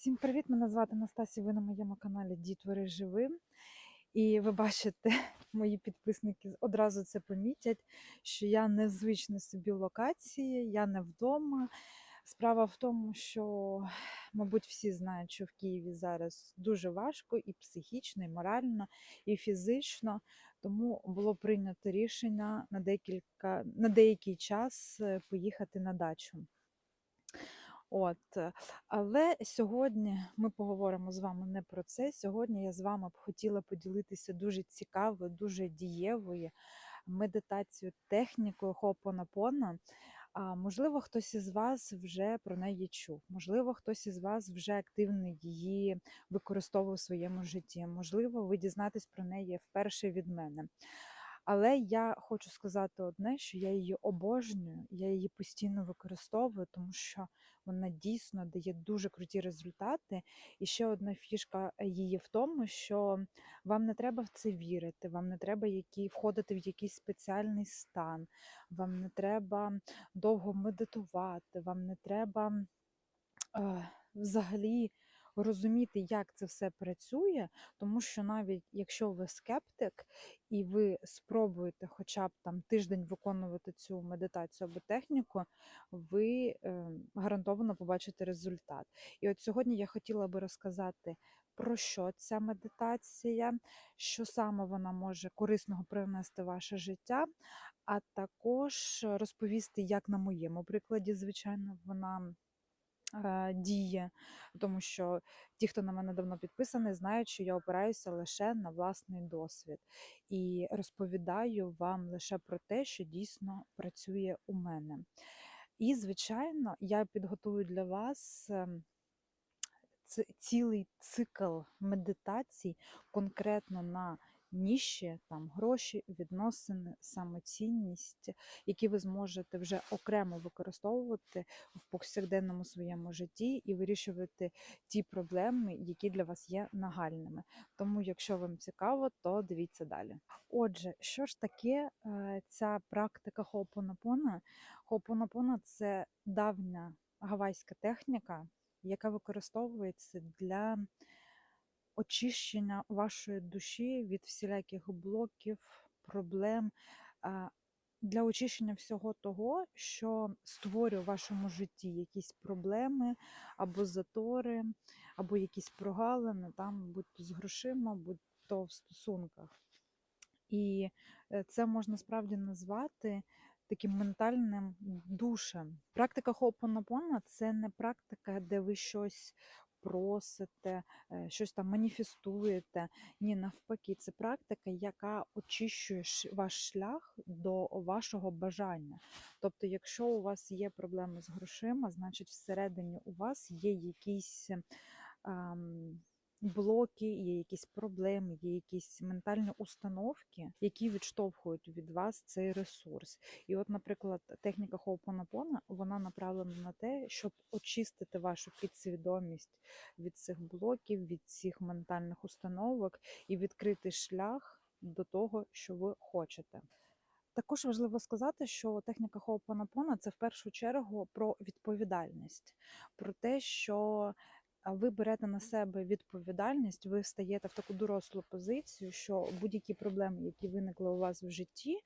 Всім привіт! Мене звати Настасія. Ви на моєму каналі Дітвори Живим. І ви бачите, мої підписники одразу це помітять, що я не в звичній собі локації, я не вдома. Справа в тому, що, мабуть, всі знають, що в Києві зараз дуже важко і психічно, і морально, і фізично. Тому було прийнято рішення на декілька на деякий час е, поїхати на дачу. От, е, але сьогодні ми поговоримо з вами не про це. Сьогодні я з вами б хотіла поділитися дуже цікавою, дуже дієвою медитацією, технікою Хопонапона. Можливо, хтось із вас вже про неї чув. Можливо, хтось із вас вже активно її використовував у своєму житті. Можливо, ви дізнаєтесь про неї вперше від мене. Але я хочу сказати одне, що я її обожнюю, я її постійно використовую, тому що вона дійсно дає дуже круті результати. І ще одна фішка її в тому, що вам не треба в це вірити, вам не треба які, входити в якийсь спеціальний стан, вам не треба довго медитувати, вам не треба е, взагалі розуміти, як це все працює, тому що навіть якщо ви скептик і ви спробуєте хоча б там тиждень виконувати цю медитацію або техніку, ви е, гарантовано побачите результат. І от сьогодні я хотіла би розказати. Про що ця медитація, що саме вона може корисного привнести в ваше життя, а також розповісти, як на моєму прикладі, звичайно, вона діє, тому що ті, хто на мене давно підписаний, знають, що я опираюся лише на власний досвід і розповідаю вам лише про те, що дійсно працює у мене. І, звичайно, я підготую для вас. ем, цілий цикл медитацій конкретно на ніші, там гроші, відносини, самоцінність, які ви зможете вже окремо використовувати в повсякденному своєму житті і вирішувати ті проблеми, які для вас є нагальними. Тому, якщо вам цікаво, то дивіться далі. Отже, що ж таке е, ця практика Хоопонапона? Хоопонапона – це давня гавайська техніка, яка використовується для очищення вашої душі від всіляких блоків, проблем, для очищення всього того, що створює в вашому житті якісь проблеми або затори, або якісь прогалини, там, будь то з грошима, будь то в стосунках. І е, це можна справді назвати таким ментальним душем. Практика Хоопонапона – це не практика, де ви щось просите, е, щось там маніфестуєте. Ні, навпаки, це практика, яка очищує ваш шлях до вашого бажання. Тобто, якщо у вас є проблеми з грошима, значить всередині у вас є якісь ам, блоки, є якісь проблеми, є якісь ментальні установки, які відштовхують від вас цей ресурс. І от, наприклад, техніка Хоупонапона, вона направлена на те, щоб очистити вашу підсвідомість від цих блоків, від цих ментальних установок і відкрити шлях до того, що ви хочете. Також важливо сказати, що техніка Хоупонапона – це в першу чергу про відповідальність, про те, що ви берете на себе відповідальність, ви стаєте в таку дорослу позицію, що будь-які проблеми, які виникли у вас в житті,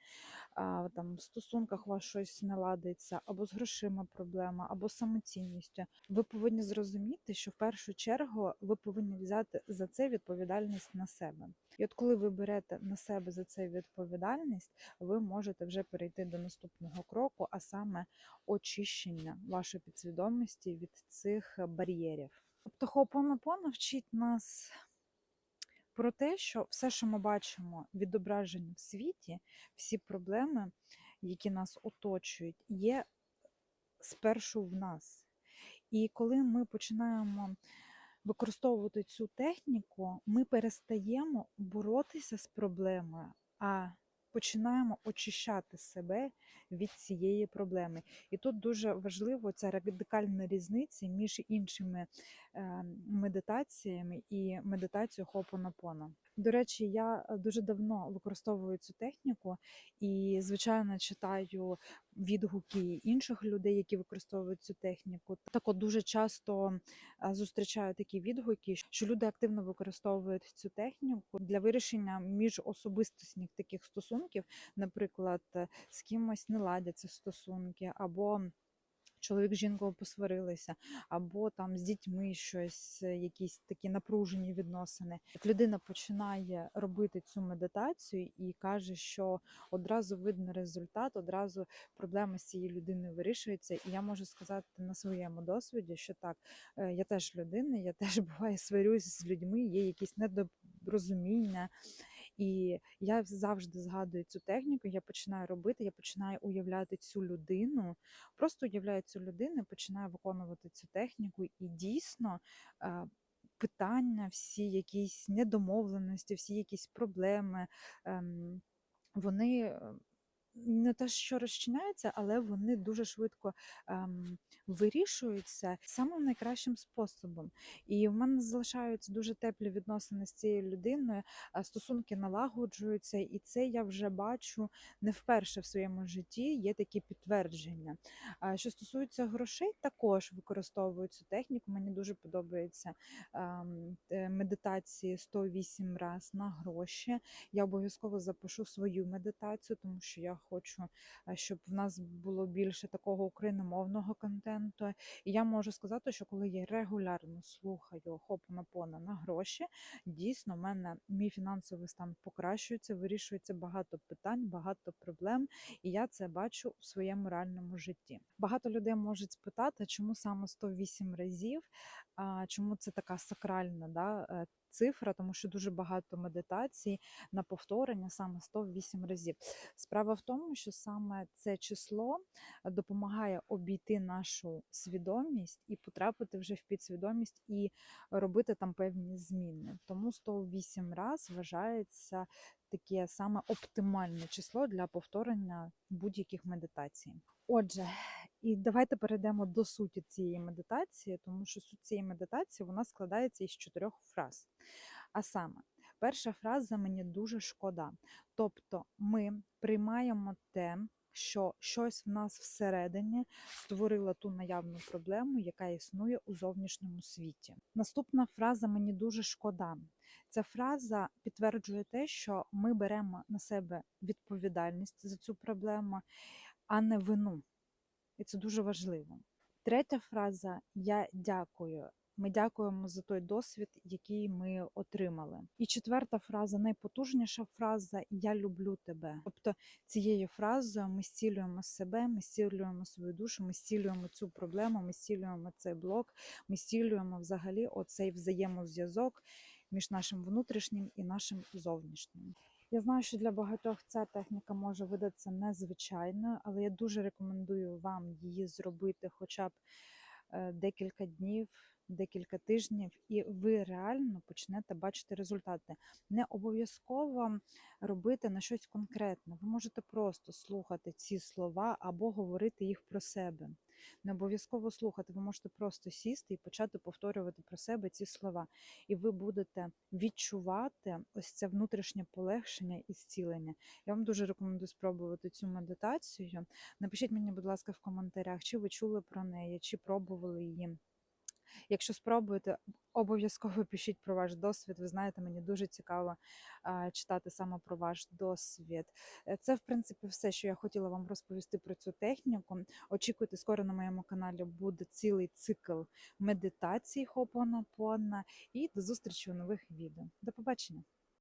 там в стосунках у вас щось не ладиться, або з грошима проблема, або самоцінністю, ви повинні зрозуміти, що в першу чергу ви повинні взяти за це відповідальність на себе. І от коли ви берете на себе за це відповідальність, ви можете вже перейти до наступного кроку, а саме очищення вашої підсвідомості від цих бар'єрів. Тобто Хоопонапона вчить нас про те, що все, що ми бачимо відображені в світі, всі проблеми, які нас оточують, є спершу в нас. І коли ми починаємо використовувати цю техніку, ми перестаємо боротися з проблемою, а починаємо очищати себе від цієї проблеми. І тут дуже важливо ця радикальна різниця між іншими медитаціями і медитацією Хопонапона. До речі, я е, дуже давно використовую цю техніку і, звичайно, читаю відгуки інших людей, які використовують цю техніку. Так от дуже часто е, зустрічаю такі відгуки, що люди активно використовують цю техніку для вирішення міжособистісних таких стосунків, наприклад, е, з кимось не ладяться стосунки, або чоловік з жінкою посварилися, або там з дітьми щось, е, якісь такі напружені відносини. Як людина починає робити цю медитацію і каже, що одразу видно результат, одразу проблема з цією людиною вирішується. І я можу сказати на своєму досвіді, що так, е, я теж людина, я теж буває сварюсь з людьми, є якісь недорозуміння. І я завжди згадую цю техніку, я починаю робити, я починаю уявляти цю людину, просто уявляю цю людину, починаю виконувати цю техніку, і дійсно е, питання, всі якісь недомовленості, всі якісь проблеми, ем, вони. Не те, що розчиняються, але вони дуже швидко ем, вирішуються самим найкращим способом. І в мене залишаються дуже теплі відносини з цією людиною, стосунки налагоджуються, і це я вже бачу не вперше в своєму житті. Є такі підтвердження. А що стосується грошей, також використовую цю техніку. Мені дуже подобається ем, медитації 108 раз на гроші. Я обов'язково запишу свою медитацію, тому що я хочу, е, щоб в нас було більше такого україномовного контенту. І я можу сказати, що коли я регулярно слухаю Хопонапона на гроші, дійсно в мене мій фінансовий стан покращується, вирішується багато питань, багато проблем, і я це бачу в своєму реальному житті. Багато людей можуть спитати, чому саме 108 разів, чому це така сакральна да, е, цифра, тому що дуже багато медитацій на повторення саме 108 разів. Справа в тому, що саме це число допомагає обійти нашу свідомість і потрапити вже в підсвідомість і робити там певні зміни. Тому 108 раз вважається таке саме оптимальне число для повторення будь-яких медитацій. Отже, і давайте перейдемо до суті цієї медитації, тому що суть цієї медитації вона складається із чотирьох фраз. А саме, перша фраза мені дуже шкода. Тобто ми приймаємо те, що щось в нас всередині створило ту наявну проблему, яка існує у зовнішньому світі. Наступна фраза мені дуже шкода. Ця фраза підтверджує те, що ми беремо на себе відповідальність за цю проблему, а не вину. І це дуже важливо. Третя фраза Я дякую. Ми дякуємо за той досвід, який ми отримали. І четверта фраза, найпотужніша фраза Я люблю тебе. Тобто цією фразою ми зцілюємо себе, ми зцілюємо свою душу, ми зцілюємо цю проблему, ми зцілюємо цей блок, ми зцілюємо взагалі оцей взаємозв'язок між нашим внутрішнім і нашим зовнішнім. Я знаю, що для багатьох ця техніка може видатися незвичайною, але я дуже рекомендую вам її зробити хоча б е, декілька днів, декілька тижнів, і ви реально почнете бачити результати. Не обов'язково робити на щось конкретне. Ви можете просто слухати ці слова або говорити їх про себе. Не обов'язково слухати, ви можете просто сісти і почати повторювати про себе ці слова. І ви будете відчувати ось це внутрішнє полегшення і зцілення. Я вам дуже рекомендую спробувати цю медитацію. Напишіть мені, будь ласка, в коментарях, чи ви чули про неї, чи пробували її. Якщо спробуєте, обов'язково пишіть про ваш досвід. Ви знаєте, мені дуже цікаво читати саме про ваш досвід. Е, Це, в принципі, все, що я хотіла вам розповісти про цю техніку. Очікуйте, скоро на моєму каналі буде цілий цикл медитацій Хопонапона. І до зустрічі у нових відео. До побачення!